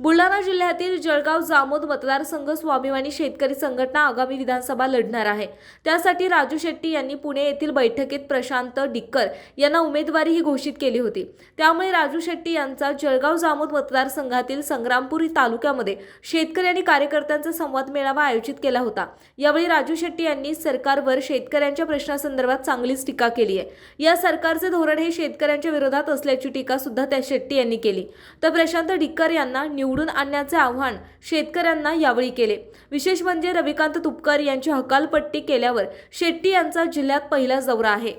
बुलढाणा जिल्ह्यातील जळगाव जामोद मतदारसंघ स्वाभिमानी शेतकरी संघटना आगामी विधानसभा लढणार आहे. त्यासाठी राजू शेट्टी यांनी पुणे येथील बैठकीत प्रशांत डिक्कर यांना उमेदवारी ही घोषित केली होती. त्यामुळे राजू शेट्टी यांचा जळगाव जामोद मतदारसंघातील संग्रामपूर तालुक्यामध्ये शेतकरी आणि कार्यकर्त्यांचा संवाद मेळावा आयोजित केला होता. यावेळी राजू शेट्टी यांनी सरकारवर शेतकऱ्यांच्या प्रश्नासंदर्भात चांगलीच टीका केली आहे. या सरकारचे धोरण हे शेतकऱ्यांच्या विरोधात असल्याची टीका सुद्धा त्या शेट्टी यांनी केली. तर प्रशांत डिक्कर यांना न्यू निवडून आणण्याचे आव्हान शेतकऱ्यांना यावेळी केले. विशेष म्हणजे रविकांत तुपकर यांची हकालपट्टी केल्यावर शेट्टी यांचा जिल्ह्यात पहिला दौरा आहे.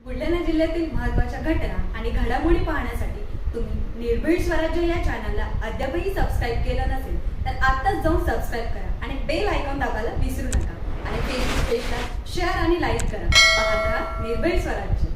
बुलढाणा जिल्ह्यातील महत्त्वाच्या घटना आणि घडामोडी पाहण्यासाठी तुम्ही निर्भीड स्वराज्य या चॅनलला अद्यापही सबस्क्राईब केलं नसेल तर आत्ताच जाऊन सबस्क्राईब करा आणि बेल आयकॉन दाबायला विसरू नका. आणि फेसबुक पेजला शेअर आणि लाईक करा. पाहत राहा निर्भीड स्वराज्य.